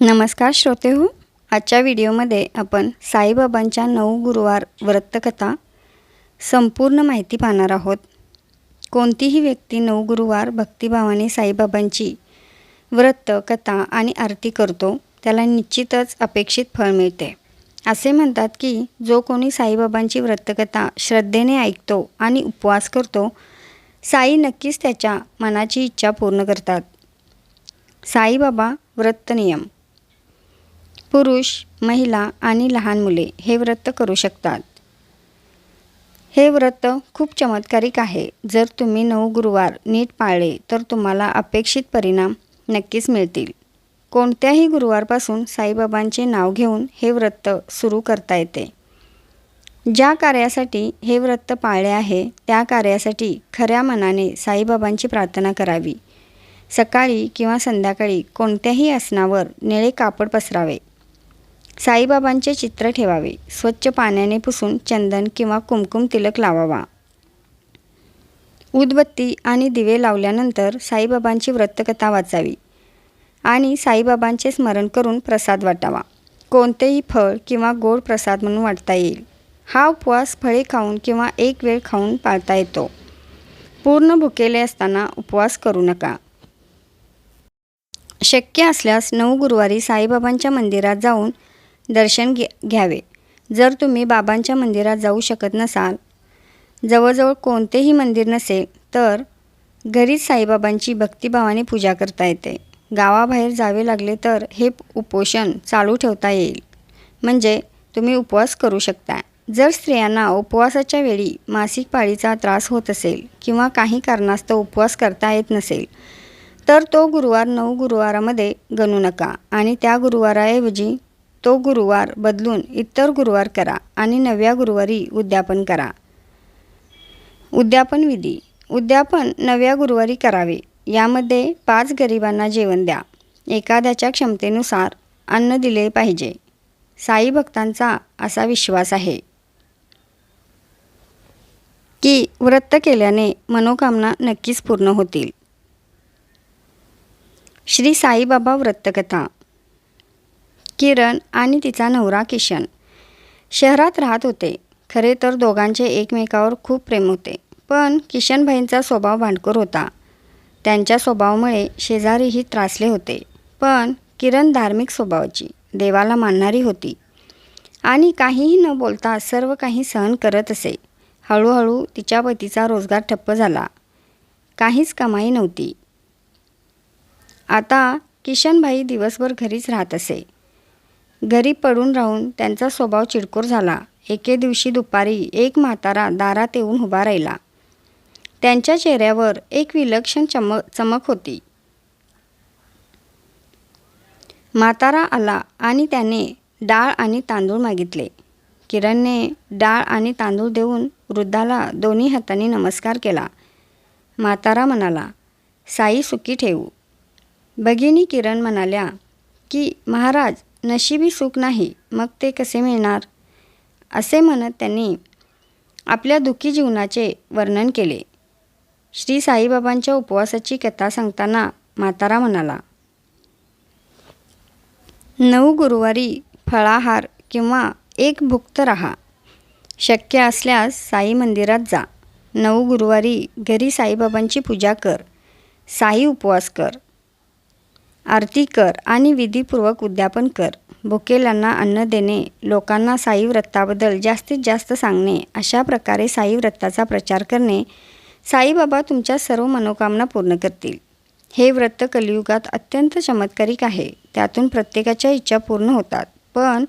नमस्कार श्रोते हो आजच्या व्हिडिओमध्ये आपण साईबाबांच्या नऊ गुरुवार व्रतकथा संपूर्ण माहिती पाहणार आहोत. कोणतीही व्यक्ती नऊ गुरुवार भक्तिभावाने साईबाबांची व्रत कथा आणि आरती करतो त्याला निश्चितच अपेक्षित फळ मिळते. असे म्हणतात की जो कोणी साईबाबांची व्रतकथा श्रद्धेने ऐकतो आणि उपवास करतो साई नक्कीच त्याच्या मनाची इच्छा पूर्ण करतात. साईबाबा व्रत नियम पुरुष महिला आणि लहान मुले हे व्रत करू शकतात. हे व्रत खूप चमत्कारिक आहे. जर तुम्ही नऊ गुरुवार नीट पाळले तर तुम्हाला अपेक्षित परिणाम नक्कीच मिळतील. कोणत्याही गुरुवारपासून साईबाबांचे नाव घेऊन हे व्रत सुरू करता येते. ज्या कार्यासाठी हे व्रत पाळले आहे त्या कार्यासाठी खऱ्या मनाने साईबाबांची प्रार्थना करावी. सकाळी किंवा संध्याकाळी कोणत्याही आसनावर निळे कापड पसरावे. साईबाबांचे चित्र ठेवावे. स्वच्छ पाण्याने पुसून चंदन किंवा कुमकुम तिलक लावावा. उदबत्ती आणि दिवे लावल्यानंतर साईबाबांची व्रतकथा वाचावी आणि साईबाबांचे स्मरण करून प्रसाद वाटावा. कोणतेही फळ किंवा गोड प्रसाद म्हणून वाटता येईल. हा उपवास फळे खाऊन किंवा एक वेळ खाऊन पाळता येतो. पूर्ण भुकेले असताना उपवास करू नका. शक्य असल्यास नऊ गुरुवारी साईबाबांच्या मंदिरात जाऊन दर्शन घे घ्यावे. जर तुम्ही बाबांच्या मंदिरात जाऊ शकत नसाल जवळजवळ कोणतेही मंदिर नसेल तर घरीच साईबाबांची भक्तिभावाने पूजा करता येते. गावाबाहेर जावे लागले तर हे उपोषण चालू ठेवता येईल. म्हणजे तुम्ही उपवास करू शकता. जर स्त्रियांना उपवासाच्या वेळी मासिक पाळीचा त्रास होत असेल किंवा काही कारणास्तव उपवास करता येत नसेल तर तो गुरुवार नऊ गुरुवारामध्ये गणू नका आणि त्या गुरुवाराऐवजी तो गुरुवार बदलून इतर गुरुवार करा आणि नव्या गुरुवारी उद्यापन करा. उद्यापन विधी. उद्यापन नव्या गुरुवारी करावे. यामध्ये पाच गरिबांना जेवण द्या. एखाद्याच्या क्षमतेनुसार अन्न दिले पाहिजे. साई भक्तांचा असा विश्वास आहे. की व्रत केल्याने मनोकामना नक्कीच पूर्ण होतील. श्री साईबाबा व्रतकथा. किरण आणि तिचा नवरा किशन. शहरात राहत होते. खरे तर दोघांचे एकमेकावर खूप प्रेम होते. पण किशनभाईंचा स्वभाव भांडखोर होता. त्यांच्या स्वभावामुळे शेजारीही त्रासले होते. पण किरण धार्मिक स्वभावाची देवाला मानणारी होती. आणि काहीही न बोलता सर्व काही सहन करत असे. हळूहळू तिच्या पतीचा रोजगार ठप्प झाला. काहीच कमाई नव्हती. आता किशनभाई दिवसभर घरीच राहत असे. घरी पडून राहून त्यांचा स्वभाव चिडकोर झाला. एके दिवशी दुपारी एक म्हातारा दारात येऊन उभा राहिला. त्यांच्या चेहऱ्यावर एक विलक्षण चमक चमक होती. म्हातारा आला आणि त्याने डाळ आणि तांदूळ मागितले. किरणने डाळ आणि तांदूळ देऊन वृद्धाला दोन्ही हातांनी नमस्कार केला. म्हातारा म्हणाला साई सुखी ठेवू. भगिनी किरण म्हणाल्या की महाराज नशिबी सुख नाही मग ते कसे मिळणार? असे म्हणत त्यांनी आपल्या दुःखी जीवनाचे वर्णन केले. श्री साईबाबांच्या उपवासाची कथा सांगताना म्हातारा म्हणाला नऊ गुरुवारी फळाहार किंवा एक भुक्त रहा. शक्य असल्यास साई मंदिरात जा. नऊ गुरुवारी घरी साईबाबांची पूजा कर. साई उपवास कर. आरती कर आणि विधीपूर्वक उद्यापन कर. भुकेलांना अन्न देणे लोकांना साई व्रताबद्दल जास्तीत जास्त सांगणे अशा प्रकारे साई व्रताचा प्रचार करणे साईबाबा तुमच्या सर्व मनोकामना पूर्ण करतील. हे व्रत कलियुगात अत्यंत चमत्कारिक आहे. त्यातून प्रत्येकाच्या इच्छा पूर्ण होतात. पण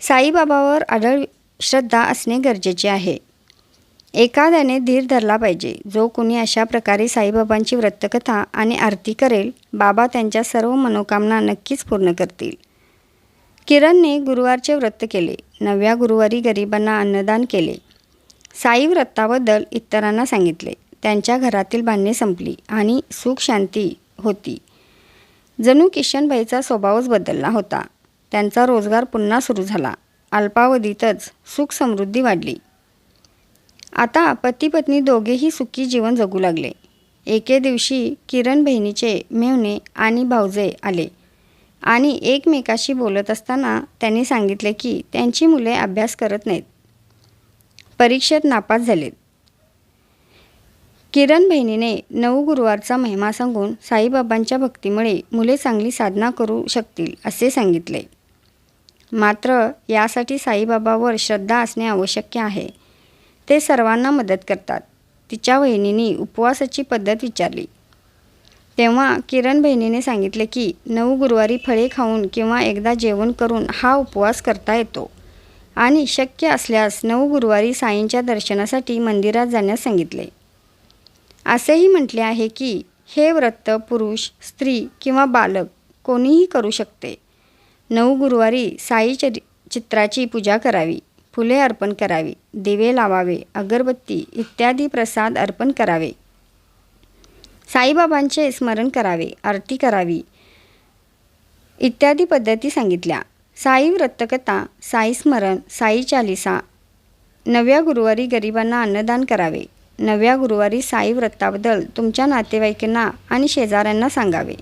साईबाबावर आढळ श्रद्धा असणे गरजेचे आहे. एखाद्याने धीर धरला पाहिजे. जो कुणी अशा प्रकारे साईबाबांची व्रतकथा आणि आरती करेल बाबा त्यांच्या सर्व मनोकामना नक्कीच पूर्ण करतील. किरणने गुरुवारचे व्रत केले. नव्या गुरुवारी गरिबांना अन्नदान केले. साई व्रताबद्दल इतरांना सांगितले. त्यांच्या घरातील भांडणे संपली आणि सुख शांती होती. जणू किशनबाईचा स्वभावच बदलला होता. त्यांचा रोजगार पुन्हा सुरू झाला. अल्पावधीतच सुख समृद्धी वाढली. आता पती पत्नी दोघेही सुखी जीवन जगू लागले. एके दिवशी किरण बहिणीचे मेवणे आणि भाऊजे आले आणि एकमेकाशी बोलत असताना त्यांनी सांगितले की त्यांची मुले अभ्यास करत नाहीत. परीक्षेत नापास झालेत. किरण बहिणीने नऊ गुरुवारचा महिमा सांगून साईबाबांच्या भक्तीमुळे मुले चांगली साधना करू शकतील असे सांगितले. मात्र यासाठी साईबाबावर श्रद्धा असणे आवश्यक आहे. ते सर्वांना मदत करतात. तिच्या वहिनीने उपवासाची पद्धत विचारली. तेव्हा किरण बहिणीने सांगितले की नऊ गुरुवारी फळे खाऊन किंवा एकदा जेवण करून हा उपवास करता येतो. आणि शक्य असल्यास नऊ गुरुवारी साईंच्या दर्शनासाठी मंदिरात जाण्यास सांगितले. असेही म्हटले आहे की हे व्रत पुरुष स्त्री किंवा बालक कोणीही करू शकते. नऊ गुरुवारी साई चरि चित्राची पूजा करावी. फुले अर्पण करावी दिवे लावावे अगरबत्ती इत्यादी प्रसाद अर्पण करावे. साईबाबांचे स्मरण करावे आरती करावी इत्यादी पद्धती सांगितल्या. साई व्रतकथा साई स्मरण साई चालिसा नव्या गुरुवारी गरिबांना अन्नदान करावे. नव्या गुरुवारी साई व्रताबद्दल तुमच्या नातेवाईकांना आणि शेजाऱ्यांना सांगावे.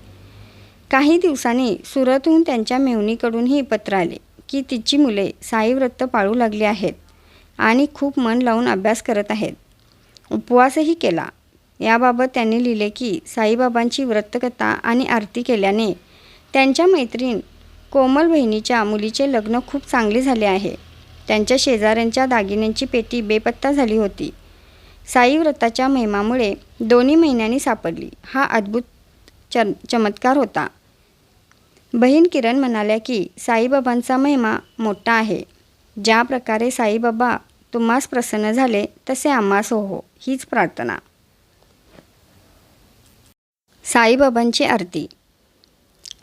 काही दिवसांनी सुरतहून त्यांच्या मेहुणीकडूनही पत्र आले. की तिची मुले साईव्रत पाळू लागली आहेत आणि खूप मन लावून अभ्यास करत आहेत. उपवासही केला. याबाबत त्यांनी लिहिले की साईबाबांची व्रतकथा आणि आरती केल्याने त्यांच्या मैत्रीण कोमल बहिणीच्या मुलीचे लग्न खूप चांगले झाले आहे. त्यांच्या शेजाऱ्यांच्या दागिन्यांची पेटी बेपत्ता झाली होती. साई व्रताच्या महिमामुळे दोन्ही महिन्यांनी सापडली. हा अद्भुत च चमत्कार होता. बहीण किरण म्हणाल्या की साईबाबांचा महिमा मोठा आहे. ज्या प्रकारे साईबाबा तुम्हास प्रसन्न झाले तसे आम्हास हो हीच प्रार्थना. साईबाबांची आरती.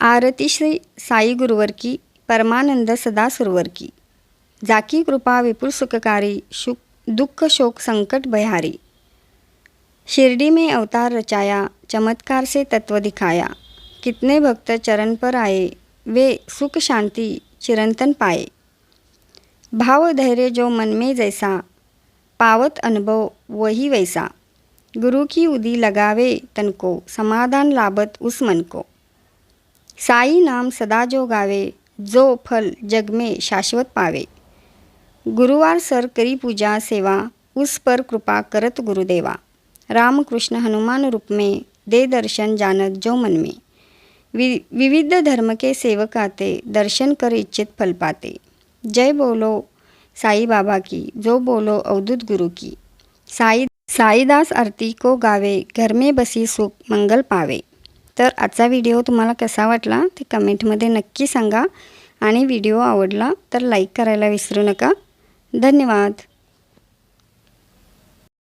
आरती श्री साई गुरुवर की परमानंद सदा सुरवर की जाकी कृपा विपुल सुखकारी शुक दुःख शोक संकट भयहारी शिरडी में अवतार रचाया चमत्कार से तत्व दिखाया. कितने भक्त चरण पर आए वे सुख शांति चिरंतन पाए। भाव धैर्य जो मन में जैसा पावत अनुभव वही वैसा। गुरु की उदी लगावे तन को समाधान लाभत उस मन को। साई नाम सदा जो गावे जो फल जग में शाश्वत पावे। गुरुवार सर करी पूजा सेवा उस पर कृपा करत गुरुदेवा। राम कृष्ण हनुमान रूप में दे दर्शन जानत जो मन में। वि विविध धर्म के सेवकाते दर्शन कर इच्छित फल पाते। जय बोलो साई बाबा की जो बोलो अवधूत गुरु की। साई साईदास आरती को गावे घर में बसी सुख मंगल पावे। तर आजचा व्हिडिओ तुम्हाला कसा वाटला ते कमेंटमध्ये नक्की सांगा. आणि व्हिडिओ आवडला तर लाईक करायला विसरू नका. धन्यवाद.